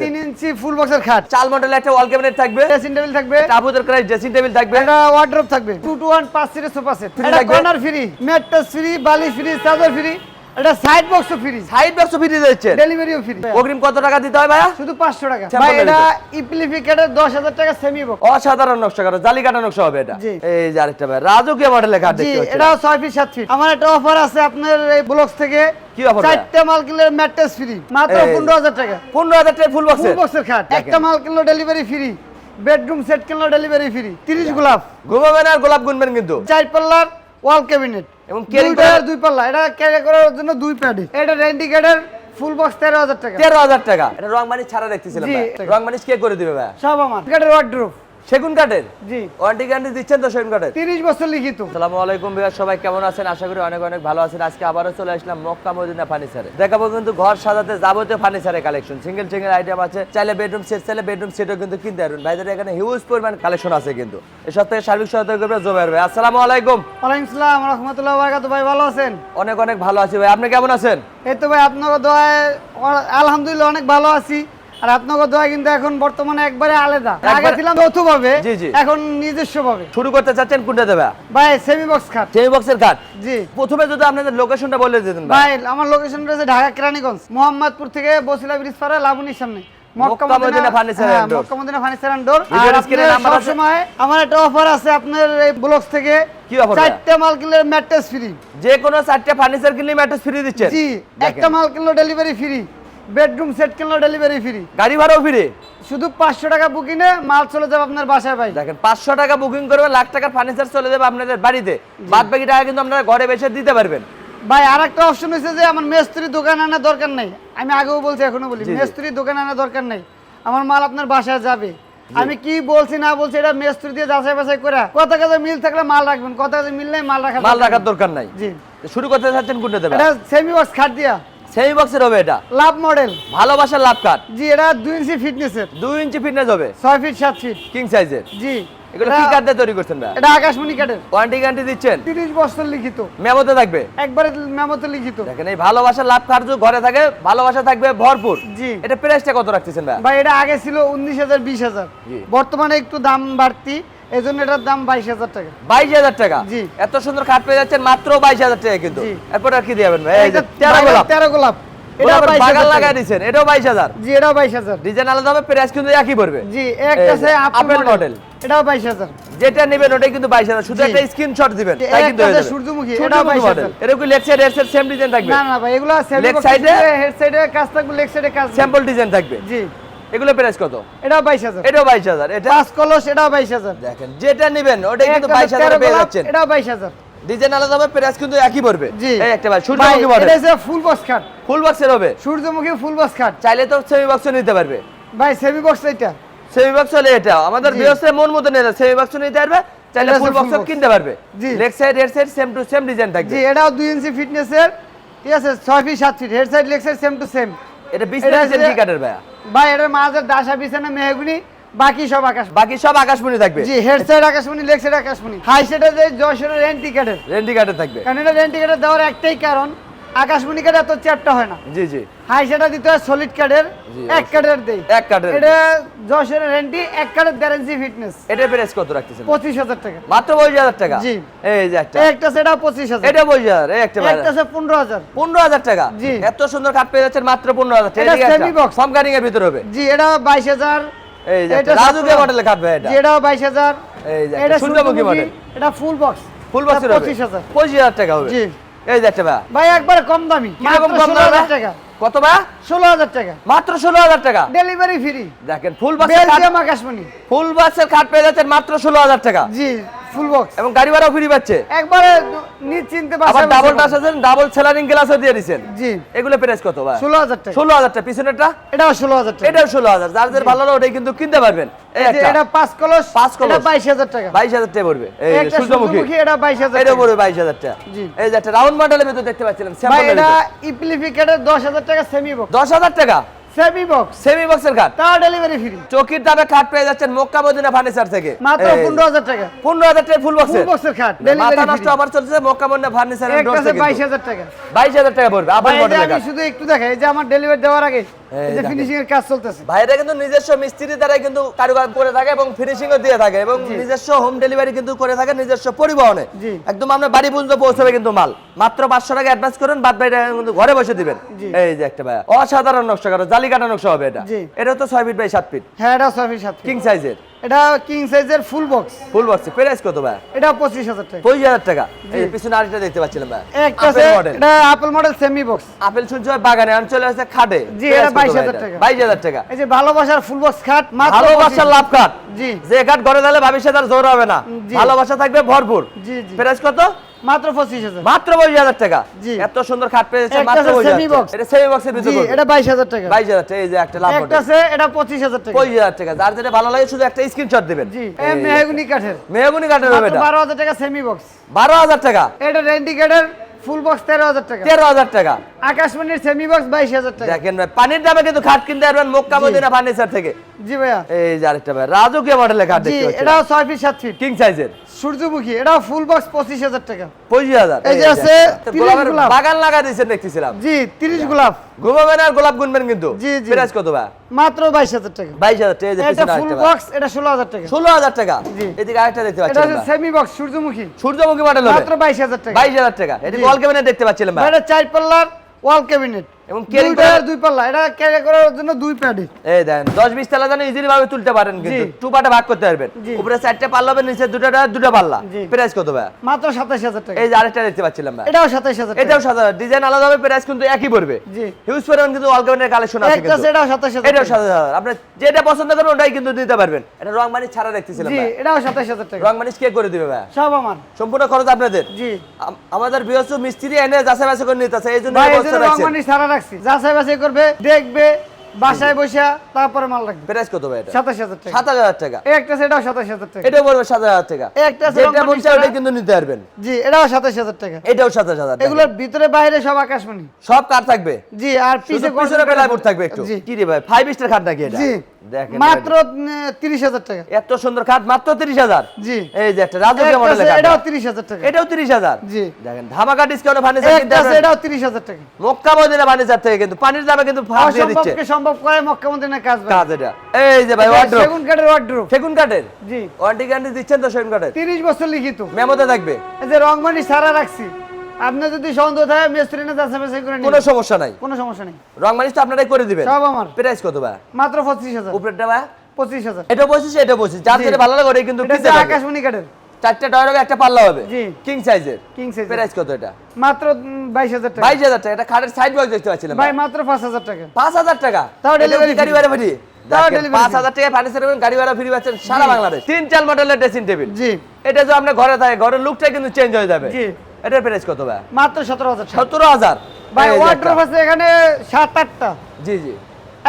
তিন ইঞ্চি ফুল বক্সের খাট। চাল মডেলের একটা ওয়াল ক্যাবিনেট থাকবে। ড্রেসিং টেবিল থাকবে। টাবুদের ড্রেসিং টেবিল থাকবে। একটা ওয়ার্ড্রপ থাকবে। টু টু ওয়ান পাঁচ সিটের সোফা সেট থাকবে? কর্নার ফ্রি ম্যাট্রেস ফ্রি বালি ফ্রি চাদর ফ্রি সাইড বক্সও ফ্রি সাইড ফ্রি দিচ্ছে ডেলিভারিও ফ্রি অগ্রিম কত টাকা দিতে হয় ভাইয়া? শুধু পাঁচশো টাকা। Sample ভাই এটা ইপ্লিফিকেটের দশ হাজার টাকা সেমি বক্স অসাধারণ নকশা করা জালি কাটা নকশা হবে এটা। এই যে আরেকটা ভাই রাজকীয় মডেলের জি দেখতে এটাও ছয় ফিট সাত ফিট আমার একটা অফার আছে আপনার এই ব্লকস থেকে। কি ভাইয়া? চারটে মাল কিনলে ম্যাট্রেস ফ্রি মাত্র এই। পনেরো হাজার টাকা। পনেরো হাজার টাকা ফুল বক্সে ফুল বক্সের খাট। একটা মাল কিনলো ডেলিভারি ফ্রি বেডরুম সেট কিনলো ডেলিভারি ফ্রি তিরিশ গোলাপ। ঘুমাবেন আর গোলাপ গুনবেন কিন্তু। চার পাল্লার ওয়াল ক্যাবিনেট এবং দুইটার করার- দুই পাল্লা। এটা ক্যারি করার জন্য দুই প্যাডি এটা রেন্ডিকেটের ফুল বক্স তেরো হাজার টাকা। তেরো হাজার টাকা। এটা রং মানিশ ছাড়া দেখতেছিলাম রং মানিশ কে করে দিবে ভাই সব আমার। ক্যাটের ওয়ার্ড্রোপ সেগুন কাঠের? জি। ওয়ারেন্টি গ্যারান্টি দিচ্ছেন তো সেগুন কাঠের? তিরিশ বছর লিখিত। আসসালামু আলাইকুম বিহার সবাই কেমন আছেন? আশা করি অনেক অনেক ভালো আছেন। আজকে আবারও চলে আসলাম মক্কা মদিনা ফার্নিচারে। দেখাবো কিন্তু ঘর সাজাতে যাবতীয় ফার্নিচারের কালেকশন সিঙ্গেল সিঙ্গেল আইটেম আছে। চাইলে বেডরুম সেট চাইলে বেডরুম সেটও কিন্তু কিনতে পারবেন। ভাইদের এখানে হিউজ পরিমাণ কালেকশন আছে কিন্তু। এসব থেকে সার্বিক সহায়তা করবে জোবাইর ভাই। আসসালামু আলাইকুম। ওয়ালাইকুম সালাম রহমতুল্লাহ বারাকাতু ভাই ভালো আছেন? অনেক অনেক ভালো আছি ভাই। আপনি কেমন আছেন? এই তো ভাই দোয়ায় আলহামদুলিল্লাহ অনেক ভালো আছি। আর আপনাকে দোয়া কিন্তু এখন বর্তমানে একবারে আলাদা। আগে ছিলাম যৌথ ভাবে। এখন নিজস্ব ভাবে শুরু করতে চাচ্ছেন কোনটা দেবে? ভাই সেমি বক্স খাট। সেমি বক্সের কাঠ জি। প্রথমে যদি আপনাদের লোকেশনটা বলে দিতেন ভাই। আমার লোকেশন রয়েছে ঢাকা কেরানীগঞ্জ মোহাম্মদপুর থেকে বসিলা ব্রিজ পাড়া লাবণীর সামনে। আছে? আমার একটা অফার আছে আপনার এই থেকে? চারটে মাল কিনলে ম্যাট্রেস ফ্রি যে কোনো চারটে ফার্নিচার কিনলে ম্যাট্রেস ফ্রি দিচ্ছেন? জি একটা মাল কিনলো ডেলিভারি ফ্রি বেডরুম সেট কিনলো ডেলিভারি ফ্রি গাড়ি ভাড়াও ফ্রি শুধু পাঁচশো টাকা বুকিংয়ে মাল চলে যাবে আপনার বাসায় ভাই। দেখেন পাঁচশো টাকা বুকিং করবে লাখ টাকার ফার্নিচার চলে যাবে আপনাদের বাড়িতে। বাদ বাকি টাকা কিন্তু আপনারা ঘরে বসে দিতে পারবেন। ভাই আর একটা অপশন হয়েছে যে আমার মেস্ত্রি দোকান আনার দরকার নেই। আমি আগেও বলছি এখনও বলি। মেস্ত্রি দোকান আনার দরকার নেই। আমার মাল আপনার বাসায় যাবে। আমি কি বলছি না বলছি এটা মেস্ত্রি দিয়ে যাচাই বাছাই করে। কত কাজে মিল থাকলে মাল রাখবেন কত কাজে মিল নেই মাল রাখা মাল রাখার দরকার নাই। জি। শুরু করতে চাচ্ছেন কোনটা দেবে এটা সেমি বক্স খাট দিয়া। সেমি বক্সের হবে এটা। Love model. ভালোবাসার লাভ কাঠ জি এটা ইঞ্চি ফিটনেসের ইঞ্চি ফিটনেস হবে? ফিট ফিট কিং সাইজের জি। এগুলো কি কাঠ দিয়ে তৈরি করছেন ভাই? এটা আকাশমণি কাঠের। ওয়ারেন্টি গ্যারান্টি দিচ্ছেন? তিরিশ বছর লিখিত। মেমোতে থাকবে? একবারে মেমোতে লিখিত। দেখেন এই ভালোবাসার লাভ কাঠ যদি ঘরে থাকে ভালোবাসা থাকবে ভরপুর। জি। এটা প্রাইসটা কত রাখতেছেন ভাই? ভাই এটা আগে ছিল উনিশ হাজার বিশ হাজার। জি। বর্তমানে একটু দাম বাড়তি। এই জন্য এটার দাম বাইশ হাজার টাকা। বাইশ হাজার টাকা? জি। এত সুন্দর খাট পেয়ে যাচ্ছেন মাত্র বাইশ হাজার টাকা কিন্তু। এরপর আর কি দিবেন ভাই? তেরো গোলাপ। তেরো গোলাপ। বাইশ এটাও বাইশ হাজার। জি এটাও বাইশ হাজার। ডিজাইন আলাদা হবে প্রাইস কিন্তু একই পড়বে। জি একটা আপেল মডেল। এটাও বাইশ হাজার। যেটা নেবেন ওটাই কিন্তু বাইশ হাজার। শুধু। একটা স্ক্রিনশট দিবেন তাই কিন্তু সূর্যমুখী, এটাও 22 মডেল হাজার। এরকম leg side head side same design থাকবে? না না ভাই এগুলো side এ? হেড সাইডে কাজ থাকবে লেগ সাইডে কাজ স্যাম্পল ডিজাইন থাকবে। জি। এগুলো প্রাইস কত? হাজার। এটাও বাইশ হাজার এটা পাঁচ কলস বাইশ হাজার। দেখেন যেটা নেবেন ওটাই কিন্তু একটা বাইশ হাজার তেরো পেয়ে যাচ্ছেন। বাইশ হাজার। ডিজাইন আলাদা হবে প্রাইস কিন্তু একই পড়বে। এই একটা ভাই সূর্যমুখী মডেল এটা হচ্ছে ফুল বক্স খাট ফুল বক্সের হবে? সূর্যমুখী ফুল বক্স খাট চাইলে তো সেমি বক্স নিতে পারবে। ভাই সেমি বক্স এটা সেমি বক্স হলে এটা। আমাদের। বিয়সে মন মতো নিতে সেমি বক্স নিতে পারবে চাইলে ফুল হচ্ছে বক্স কিনতে পারবে। জি। Leg side head side same to same design থাকবে। জি এটাও দুই ইঞ্চি ফিটনেসের ঠিক আছে ছয় ফিট সাত feet head side leg side same to same এটা এটা ইঞ্চি হচ্ছে- কাঠের ভাইয়া। ভাই এটার মাঝের দাসা বিছানা মেহগুনি বাকি সব আকাশ বাকি সব আকাশমণি থাকবে? জি হেড সাইড আকাশমণি লেগ সাইড আকাশমণি। হাই সাইডে যে যশোরের রেন্টি টিকেটের রেন্টি কাঠের থাকবে। কারণ এটা রেন্টি টিকেটের দেওয়ার একটাই কারণ আকাশমণি কাঠে এত চ্যাপটা হয় না। জি জি। হাই সেটা দিতে হয় সলিড কার্ডের এক কার্ডের দেই। এক কাঠের এটা যশোরের রেন্টি এক কার্ডের গ্যারেন্সি ফিটনেস এটার প্রাইস কত রাখতেছেন? পঁচিশ হাজার টাকা। মাত্র পঁচিশ হাজার টাকা? জি। এই যে একটা। একটা সেটা পঁচিশ হাজার। এটা পঁচিশ হাজার এই একটা একটা হাজার। পনেরো হাজার টাকা? জি। এত সুন্দর কাঠ পেয়ে যাচ্ছেন মাত্র পনেরো হাজার এটা semi box। ফর্ম কাটিং এর ভিতরে হবে। জি এটা বাইশ হাজার। এই যে এটা রাজুকে মডেলে কাটবে এটা। জি বাইশ হাজার। এই যে এটা সূর্যমুখী মডেল এটা ফুল বক্স ফুল বক্সের হবে। পঁচিশ হাজার। পঁচিশ হাজার টাকা হবে। জি। এই দেখতে ভাই। একবার কম দামি। কীরকম কম দামি টাকা। কত বা ষোলো হাজার টাকা। মাত্র ষোলো হাজার টাকা? ডেলিভারি ফ্রি দেখেন ফুল বাসের ফুল বাসের খাট পেয়ে যাচ্ছেন মাত্র ষোলো হাজার টাকা। জি। ফুল বক্স এবং গাড়ি ভাড়াও ফ্রি পাচ্ছে। একবারে নিশ্চিন্তে আবার ডাবল টাচ আছেন ডাবল সেলারিং গ্লাসও দিয়ে দিচ্ছেন জি। এগুলো প্রাইস কত ভাই? ষোলো হাজার টাকা। ষোলো হাজার টাকা। পিছনেরটা? এটাও ষোলো হাজার টাকা। এটাও ষোলো হাজার। যার যার ভালো লাগে ওটাই কিন্তু কিনতে পারবেন। এটা পাঁচ কলস পাঁচ কলস। এটা বাইশ হাজার টাকা। বাইশ হাজার টাকা পড়বে। এই সূর্যমুখী। এটা বাইশ হাজার এটা টাকা। পড়বে বাইশ হাজার টাকা। জি। এই যে একটা রাউন্ড মডেলের ভিতর দেখতে পাচ্ছিলাম ভাই এটা ইপ্লিফিকেটের দশ হাজার টাকা সেমি বক্স দশ হাজার টাকা? সেমি বক্স সেমি বক্সের খাট তাও ডেলিভারি ফ্রি চকির দামে খাট পেয়ে যাচ্ছেন মক্কা মদিনা ফার্নিচার থেকে। মাত্র এই, পনেরো হাজার টাকা। পনেরো হাজার টাকা ফুল ফুল বক্সের বক্সের খাট মাথা নষ্ট আবার চলছে মক্কা মদিনা আছে বাইশ হাজার টাকা। বাইশ হাজার টাকা পড়বে আবার আমি শুধু একটু দেখাই এই যে আমার ডেলিভারি দেওয়ার আগে এই যে ফিনিশিং এর কাজ চলতেছে। ভাইরা কিন্তু নিজস্ব মিস্ত্রি দ্বারা কিন্তু কারুকাজ করে থাকে এবং ফিনিশিং ও দিয়ে থাকে এবং নিজস্ব হোম ডেলিভারি কিন্তু করে থাকে নিজস্ব পরিবহনে। একদম আপনার বাড়ি পর্যন্ত পৌঁছাবে কিন্তু মাল। মাত্র পাঁচশো টাকা অ্যাডভান্স করেন বাদ কিন্তু ঘরে বসে দিবেন। এই যে একটা ভাই অসাধারণ নকশা করা জালি কাটা নকশা হবে এটা। এটা তো ছয় ফিট বাই সাত ফিট। হ্যাঁ এটা ছয় ফিট সাত কিং সাইজের এটা কিং সাইজের ফুল বক্স ফুল বক্সে প্রাইস কত ভাই? এটা পঁচিশ হাজার টাকা। পঁচিশ হাজার টাকা। এই পিছনে আরেকটা দেখতে পাচ্ছিলাম ভাই। একটা এটা apple model semi box apple ভাই বাগানে অঞ্চলে আছে খাটে। জি, এটা 22,000 টাকা। বাইশ হাজার টাকা। এই যে ভালোবাসার ফুল বক্স খাট মাত্র ভালোবাসার লাভ কাট জি। যে কাঠ ঘরে দিলে ভাবিসে তার জোর হবে না। ভালোবাসা থাকবে ভরপুর। জি জি। প্রাইস কত? মাত্র পঁচিশ হাজার। মাত্র পঁচিশ হাজার টাকা? জি। এত সুন্দর খাট পেয়েছে মাত্র আছে পঁচিশ semi হাজার box। টাকা। এটা সেমি বক্সের ভিতরে এটা বাইশ হাজার টাকা। বাইশ হাজার টাকা এই যে একটা লাভ একটা আছে এটা পঁচিশ হাজার টাকা। পঁচিশ হাজার টাকা। যার যেটা ভালো লাগে শুধু একটা স্ক্রিনশট দিবেন। জি এই মেহগুনি কাঠের। মেহগুনি কাঠের হবে এটা বারো হাজার টাকা সেমি বক্স বারো হাজার টাকা। এটা রেন্ডিকেটের ফুল বক্স তেরো হাজার টাকা। তেরো হাজার টাকা। আকাশমণির সেমি বক্স বাইশ হাজার টাকা। দেখেন পানির দামে কিন্তু খাট কিনতে পারবেন মক্কা মদিনা ফার্নিচার থেকে। জি ভাইয়া। এই যে আরেকটা ভাই রাজকীয় মডেলের খাট জি দেখতে পাচ্ছেন এটাও ছয় ফিট সাত ফিট কিং সাইজের সূর্যমুখী এটাও ফুল বক্স পঁচিশ হাজার টাকা। পঁচিশ হাজার। এই যে আছে গোলাপের গোলাপ। বাগান লাগা দিয়েছেন দেখতেছিলাম। জি তিরিশ গোলাপ। ঘুমাবেন আর গোলাপ গুনবেন কিন্তু। জি, জি। প্রাইস কত ভাই? মাত্র বাইশ হাজার টাকা। বাইশ হাজার টাকা এই যে এটা ফুল বক্স এটা ষোলো হাজার টাকা। ষোলো হাজার টাকা? জি। এদিকে আরেকটা দেখতে এটা পাচ্ছেন সেমি বক্স সূর্যমুখী। সূর্যমুখী মডেল মাত্র বাইশ হাজার টাকা। বাইশ হাজার টাকা। এটি। বল ক্যাবিনেট দেখতে পাচ্ছিলাম ভাই? এটা চার পাল্লার ওয়াল ক্যাবিনেট এবং দুই দুই পাল্লা এটা ক্যারি করার জন্য দুই প্যাডি এই দেন দশ বিশ তেলা জানো ইজিলি ভাবে তুলতে পারেন কিন্তু। টু ভাগ করতে পারবেন। উপরে চারটে পাল্লা হবে নিচে দুটো দুটো পাল্লা। প্রাইস কত ভাই মাত্র সাতাশ হাজার টাকা। এই যে আরেকটা দেখতে পাচ্ছিলাম ভাই এটাও সাতাশ হাজার টাকা। এটাও সাদা ডিজাইন আলাদা হবে প্রাইস কিন্তু একই পড়বে। জি। হিউজ পরিমাণ কিন্তু কালেকশন আছে কিন্তু। এটাও সাতাশ হাজার এটাও টাকা। সাদা সাদা আপনি যেটা পছন্দ করবেন ওটাই কিন্তু দিতে পারবেন। এটা রং মানি ছাড়া দেখতেছিলাম জি এটাও সাতাশ হাজার টাকা। রং মানি কে করে দিবে ভাই সব আমার। সম্পূর্ণ খরচ আপনাদের। জি। আমাদের মিস্ত্রি এনে যাচাই বাছাই করে নিতে আছে এই জন্য ভাই এই রাখছি যাচাই বাছাই করবে দেখবে বাসায় বসে তারপরে মাল রাখবে। প্রাইস কত ভাই এটা? সাতাশ হাজার টাকা। সাত হাজার টাকা। এই একটা সাতাশ হাজার টাকা। এটাও পড়বে সাত হাজার টাকা। এই একটা যেটা বলছে। ওটাই কিন্তু নিতে পারবেন। জি এটাও সাতাশ হাজার টাকা। এটাও সাত হাজার টাকা। এগুলোর ভিতরে বাইরে সব আকাশমণি। সব কার থাকবে? জি আর পিছে পিছনে বেলাপুর থাকবে একটু। কি রে ভাই ফাইভ স্টার খাট নাকি এটা? জি দেখেন মাত্র তিরিশ হাজার টাকা। এত সুন্দর খাট মাত্র তিরিশ হাজার। জি। এই যে একটা রাজকীয় মডেলের খাট এটাও তিরিশ হাজার টাকা। এটাও তিরিশ হাজার। জি। দেখেন ধামাকা ডিসকাউন্ট ফার্নিচার কিনতে আছে, এটাও তিরিশ হাজার টাকা। মক্কা মদিনা ফার্নিচার থেকে কিন্তু পানির দামে কিন্তু ফাঁস দিয়ে দিচ্ছে। সম্ভব করে মক্কামন্দিনের কাজ কাজ এটা। এই যে ভাই ওয়ার্ড্রোপ সেগুন কাঠের ওয়ার্ড্রোপ সেগুন কাঠের? জি। ওয়ারেন্টি গ্যারান্টি দিচ্ছেন তো সেগুন কাঠের? তিরিশ বছর লিখিত। মেমোতে থাকবে। এই যে রংমানি সারা রাখছি। আপনি যদি সন্দেহ থাকে মিস্ত্রি না যাচাই করে কোনো সমস্যা নাই। কোনো সমস্যা নেই। রং মানিস তো আপনারাই করে দিবেন। সব আমার। প্রাইস কত ভাই? মাত্র পঁচিশ হাজার। উপরেরটা ভাই? পঁচিশ হাজার। এটা বলছিস এটা বলছিস যার যেটা ভালো লাগে ওটাই কিন্তু। আকাশমণি কাঠের। চারটে ডয়ের হবে একটা পাল্লা হবে। জি। কিং সাইজের কিং সাইজ প্রাইস কত এটা? মাত্র বাইশ হাজার টাকা। বাইশ হাজার টাকা। এটা খাটের সাইড বক্স দেখতে পাচ্ছিলাম ভাই মাত্র পাঁচ হাজার টাকা। পাঁচ হাজার টাকা? তাও কি গাড়ি ভাড়া ফ্রি। তাও free। হাজার টাকা ফার্নিচার গাড়ি ভাড়া ফ্রি পাচ্ছেন সারা বাংলাদেশ। তিন চার মডেলের ড্রেসিং টেবিল জি। এটা যে আপনার ঘরে থাকে ঘরের লুকটা কিন্তু চেঞ্জ হয়ে যাবে। জি। এটার প্রাইস কত ভাই? মাত্র সতেরো হাজার টাকা। সতেরো হাজার। ভাই একটা। আছে এখানে সাত আটটা। জি জি।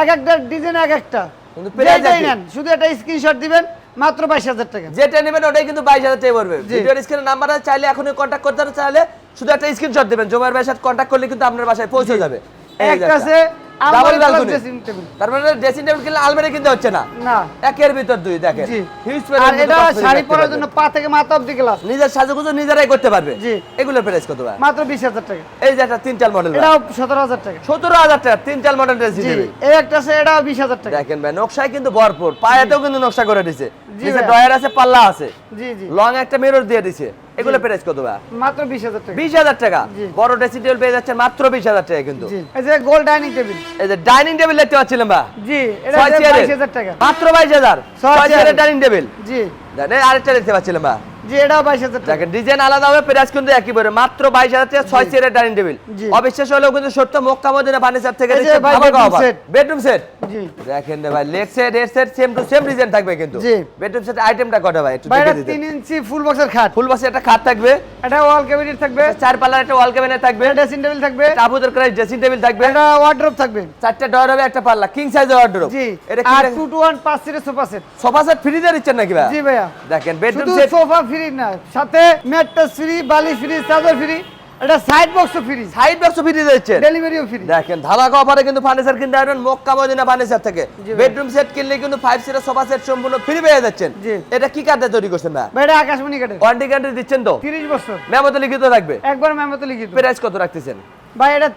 এক একটা ডিজাইন এক একটা। কিন্তু যেটাই শুধু একটা স্ক্রিনশট দিবেন মাত্র বাইশ হাজার টাকা। যেটা নেবেন ওটাই কিন্তু বাইশ হাজার টাকা পড়বে। ভিডিওর স্ক্রিনে নাম্বার আছে চাইলে এখনই কন্টাক্ট করতে চাইলে শুধু একটা স্ক্রিনশট দিবেন। জোমার ভাইয়ের সাথে কন্টাক্ট করলে কিন্তু আপনার বাসায় পৌঁছে যাবে। একটা। আছে তার মানে ড্রেসিং টেবিল কিনলে আলমারি কিনতে হচ্ছে না। না। একের ভিতর দুই দেখেন। হিউজ আর এটা শাড়ি পরার জন্য পা থেকে মাথা অব্দি গ্লাস নিজের সাজুগুজু নিজেরাই করতে পারবে। জি। এগুলোর প্রাইস কত ভাই? মাত্র বিশ হাজার টাকা। এই যে একটা তিন চাল মডেল এটাও সতেরো হাজার টাকা। সতেরো হাজার টাকা তিন চাল মডেল ড্রেসিং টেবিল এই একটা আছে টাকা। দেখেন ভাই নকশায় কিন্তু ভরপুর। পায়েতেও কিন্তু নকশা করে নিচে ডয়ার আছে পাল্লা আছে। জি জি। লং একটা মিরর দিয়ে দিছে। এগুলো প্রাইস কত ভাই? মাত্র বিশ হাজার টাকা। বিশ হাজার টাকা? বড় ড্রেসিং টেবিল পেয়ে যাচ্ছে মাত্র বিশ হাজার টাকা কিন্তু। এই যে গোল ডাইনিং টেবিল এই যে ডাইনিং টেবিল দেখতে পাচ্ছিলাম ভাই। জি এটা ছয় চেয়ারের। বাইশ হাজার টাকা। মাত্র বাইশ হাজার। ছয় ছয় চেয়ারের চেয়ারের। ডাইনিং টেবিল জি। আরেকটা দেখতে পাচ্ছিলাম বা জি টাকা। দেখেন ডিজাইন আলাদা হবে প্রাইস কিন্তু একই পড়বে মাত্র বাইশ হাজার টাকা ছয় চেয়ারের ডাইনিং টেবিল অবিশ্বাস হলেও কিন্তু সত্য মক্কা মদিনা ফার্নিচার থেকে এই যে দেখছেন ভাই ধামাকা bedroom offer। set। Bedroom set জি। দেখেন রে ভাই leg set head set same to same design থাকবে কিন্তু। জি। বেডরুম সেট আইটেমটা কটা ভাই? একটু দেখে দিতে তিন ইঞ্চি ফুল বক্সের খাট। ফুল বক্সে একটা খাট থাকবে। এটা ওয়াল ক্যাবিনেট থাকবে। চার পাল্লার একটা ওয়াল ক্যাবিনেট থাকবে। ড্রেসিং টেবিল থাকবে। টাবুদের করে ড্রেসিং টেবিল থাকবে। এটা ওয়ার্ড্রোপ থাকবে। চারটা ডয়ার হবে একটা পাল্লা। কিং সাইজের ওয়ার্ডরোব জি। এটা আর টু টু পাঁচ সিটের sofa set sofa set free দিয়ে দিচ্ছেন নাকি ভাই? জি ভাইয়া। দেখেন বেডরুম সেট সোফা ফ্রি না সাথে ম্যাট্রেস ফ্রি বালি ফ্রি চাদর ফ্রি এটা সাইড বক্সও ফ্রি সাইড বক্স ফ্রি দিচ্ছে। ডেলিভারিও ফ্রি দেখেন ধামাকা অফারে কিন্তু ফার্নিচার কিনতে পারবেন মক্কা মদিনা ফার্নিচার থেকে। বেডরুম সেট কিনলে কিন্তু ফাইভ সিটার সোফা সেট সম্পূর্ণ ফ্রি পেয়ে যাচ্ছেন। এটা কি কার্ডে তৈরি করছেন না এটা আকাশমণি কাঠের ওয়ারেন্টি গ্যারান্টি দিচ্ছেন তো? তিরিশ বছর। মেমোতে লিখিত থাকবে। একবার মেমোতে লিখিত। প্রাইস কত রাখতেছেন? ভাই এটা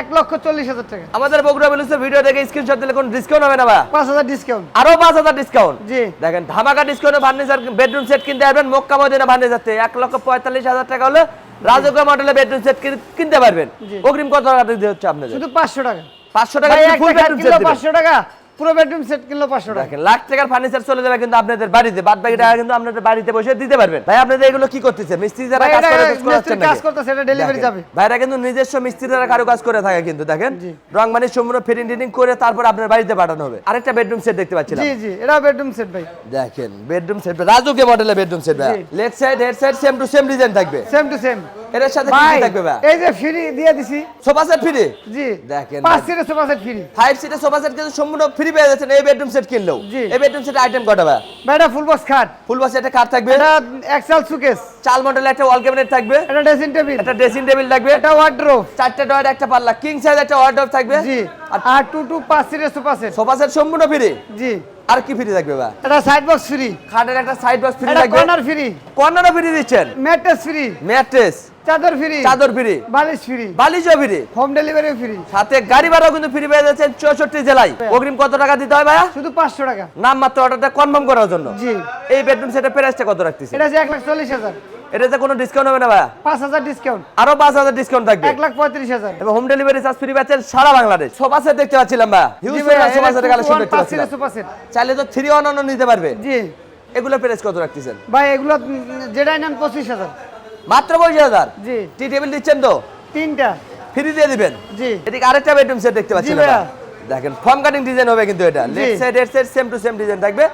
এক লক্ষ চল্লিশ হাজার টাকা। আমাদের বগুড়া বিলুসের ভিডিও দেখে স্ক্রিনশট দিলে কোন ডিসকাউন্ট হবে না ভাই? পাঁচ হাজার ডিসকাউন্ট আরও পাঁচ হাজার ডিসকাউন্ট জি। দেখেন ধামাকা ডিসকাউন্টে ফার্নিচার বেডরুম সেট কিনতে পারবেন মক্কা মদিনা ফার্নিচার থেকে এক লক্ষ পঁয়তাল্লিশ হাজার টাকা হলে রাজকীয় মডেলে বেডরুম সেট কিনতে পারবেন। অগ্রিম কত টাকা দিতে হচ্ছে আপনাদের? শুধু পাঁচশো টাকা। পাঁচশো টাকা ফুল বেডরুম সেট পাঁচশো টাকা। পুরো বেডরুম সেট কিনলো পাঁচশো টাকা। লাখ টাকার ফার্নিচার চলে যাবে কিন্তু আপনাদের বাড়িতে। বাদ বাকি টাকা কিন্তু আপনাদের বাড়িতে বসে দিতে পারবেন। ভাই আপনাদের এগুলো কি করতেছে? মিস্ত্রি যারা কাজ করে কাজ মিস্ত্রি করতেছে এটা ডেলিভারি যাবে। ভাইরা কিন্তু নিজস্ব মিস্ত্রিরা কারও কাজ করে থাকে কিন্তু দেখেন। রং মানে সম্পূর্ণ ফিটিং টিটিং করে তারপর আপনার বাড়িতে পাঠানো হবে। আরেকটা বেডরুম সেট দেখতে পাচ্ছিলাম। জি জি এটা বেডরুম সেট ভাই। দেখেন বেডরুম সেট রাজুকে মডেলের বেডরুম সেট ভাই। Left side head side same to same design থাকবে। সেম টু সেম এর সাথে কি কি থাকবে ভাই? এই যে ফ্রি দিয়ে দিছি। সোফা সেট ফ্রি জি দেখেন পাঁচ সিটের সোফা সেট ফ্রি ফাইভ সিটের সোফা সেট কিন্তু সম্পূর্ণ ফ্রি পেয়ে যাচ্ছেন। এই বেডরুম সেট কিনলেও। এই বেডরুম সেট আইটেম কটা ভাই? এটা ফুল বক্স খাট। ফুল বক্স একটা কাঠ থাকবে। এটা এক্সেল সুকেস চাল মডেলের একটা ওয়াল ক্যাবিনেট থাকবে। এটা ড্রেসিং টেবিল একটা ড্রেসিং টেবিল থাকবে। এটা ওয়ার্ড্রোব চারটে ডয়ার একটা পাল্লা। কিং সাইজ একটা ওয়ার্ডরোব থাকবে। জি। আর টু টু পাঁচ সিটের সোফা সেট। সোফা সেট সম্পূর্ণ ফ্রি জি। আর কি ফ্রি থাকবে ভাই? এটা সাইড বক্স ফ্রি খাটের একটা সাইড বক্স ফ্রি এটা থাকবে। কর্নার ফ্রি কর্নারও ফ্রি দিচ্ছেন। ম্যাট্রেস ফ্রি ম্যাট্রেস চাদর ফ্রি চাদর ফ্রি। বালিশ ফ্রি বালিশও ফ্রি। Home delivery free. সাথে গাড়ি ভাড়াও কিন্তু ফ্রি পেয়ে যাচ্ছেন চৌষট্টি জেলায়। অগ্রিম কত টাকা দিতে হয় ভাইয়া? শুধু পাঁচশো টাকা। নাম মাত্র অর্ডারটা কনফার্ম করার জন্য। জি। এই বেডরুম সেটের প্রাইসটা কত রাখতেছে এটা এক লাখ চল্লিশ হাজার। এটাতে কোনো ডিসকাউন্ট হবে না ভাইয়া? পাঁচ হাজার ডিসকাউন্ট আরও পাঁচ হাজার ডিসকাউন্ট থাকবে। এক লাখ পঁয়ত্রিশ হাজার। এবং হোম ডেলিভারি চার্জ ফ্রি পাচ্ছেন সারা বাংলাদেশ। সোফা সেট দেখতে পাচ্ছিলাম ভাই হিউজ সোফা সেটের কালেকশন দেখতে পাচ্ছিলাম। সেট চাইলে তো থ্রি ওয়ান অন্য নিতে পারবে। জি। এগুলো প্রাইস কত রাখতেছেন? ভাই এগুলো যেটাই নেন পঁচিশ হাজার। মাত্র পঁচিশ হাজার? জি। টি টেবিল দিচ্ছেন তো? তিনটা। ফ্রি দিয়ে দিবেন? জি। এদিকে আরেকটা বেডরুম সেট দেখতে পাচ্ছি দেখেন ফর্ম কাটিং ডিজাইন হবে কিন্তু এটা। Left side head side same to same design থাকবে।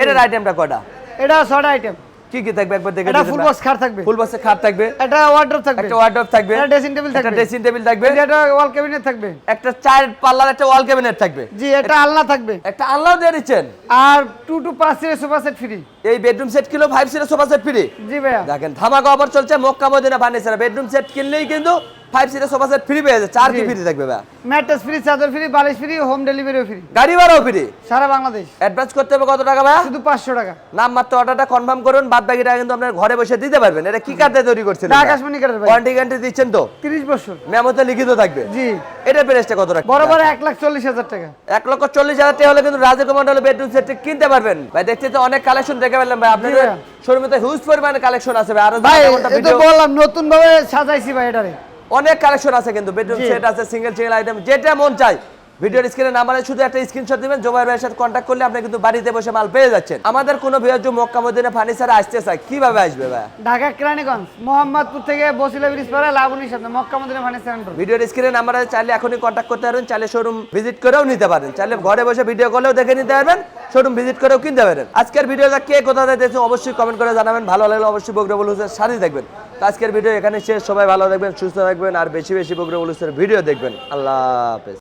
এটার আইটেমটা কটা এটা ছটা আইটেম কি কি থাকবে? একবার দেখে এটা ফুল বক্স খাট থাকবে। ফুল বক্সে খাট থাকবে। এটা ওয়ার্ড্রপ থাকবে। একটা ওয়ার্ডরোব থাকবে। এটা ড্রেসিং টেবিল একটা থাকবে। ড্রেসিং টেবিল থাকবে। এটা ওয়াল ক্যাবিনেট থাকবে। একটা চার পাল্লার একটা ওয়াল ক্যাবিনেট থাকবে। জি এটা আলনা থাকবে। একটা আল্লাহ দিয়ে দিচ্ছেন। আর টু টু পাঁচ সিটের সোফা সেট ফ্রি এই বেডরুম সেট কিলো ফাইভ সিটের সোফা সেট ফ্রি জি ভাইয়া। দেখেন ধামাকা অফার চলছে Makkah Madina furniture bedroom set কিনলেই কিন্তু ফাইভ সিটের সোফা সেট ফ্রি পেয়ে যাচ্ছে চার কি ফ্রি থাকবে ভাই ম্যাট্রেস ফ্রি চাদর ফ্রি বালিশ ফ্রি হোম ডেলিভারিও ফ্রি গাড়ি ভাড়াও ফ্রি সারা বাংলাদেশ। অ্যাডভান্স করতে হবে কত টাকা ভাই শুধু পাঁচশো টাকা। নাম মাত্র অর্ডারটা কনফার্ম করুন বাদ বাকি টাকা কিন্তু আপনার ঘরে বসে দিতে পারবেন। এটা কি কার্ডে তৈরি করছিলেন এটা আকাশমণি ভাই। ওয়ারেন্টি গ্যারান্টি দিচ্ছেন তো? তিরিশ বছর। মেমোতে লিখিত থাকবে। জি। এটার প্রাইসটা কত রাখবেন বরাবর এক লাখ চল্লিশ হাজার টাকা। এক লক্ষ চল্লিশ হাজার টাকা হলে কিন্তু রাজকীয় মন্ডলের বেডরুম সেট কিনতে পারবেন। ভাই দেখতে তো অনেক কালেকশন দেখে পেলাম ভাই। আপনাদের। শোরুমে তো হিউজ পরিমাণে কালেকশন আছে ভাই। আরও ভাই video- বললাম নতুন ভাবে সাজাইছি ভাই এটারে। অনেক কালেকশন আছে কিন্তু বেডরুম সেট আছে সিঙ্গেল সিঙ্গেল আইটেম যেটা মন চাই ভিডিওর স্ক্রিনে নাম্বারে শুধু একটা স্ক্রিনশট দিবেন জোবাইর ভাইয়ের সাথে কন্ট্যাক্ট করলে আপনি কিন্তু বাড়িতে বসে মাল পেয়ে যাচ্ছেন। আমাদের কোনো ভিউয়ার যে মক্কা মদিনা ফার্নিচার আসতে চায় কীভাবে আসবে ভাই ঢাকা কেরানীগঞ্জ মোহাম্মদপুর থেকে বসিলা ব্রিজ পাড়া লাবণীর সাথে মক্কা মদিনা ফার্নিচার সেন্টার ভিডিওর স্ক্রিনে নাম্বারে চাইলে এখনই কন্ট্যাক্ট করতে পারবেন চাইলে শোরুম ভিজিট করেও নিতে পারেন। চাইলে ঘরে বসে ভিডিও কলেও দেখে নিতে পারবেন শোরুম ভিজিট করেও কিনতে পারেন আজকের ভিডিওটা কে কোথা থেকে দেখছেন অবশ্যই কমেন্ট করে জানাবেন। ভালো লাগলে অবশ্যই বগরা বলুসের সাথে দেখবেন আজকের ভিডিও এখানে শেষ। সবাই ভালো থাকবেন, সুস্থ থাকবেন, আর বেশি বেশি বগরা বলুসের ভিডিও দেখবেন। আল্লাহ হাফেজ।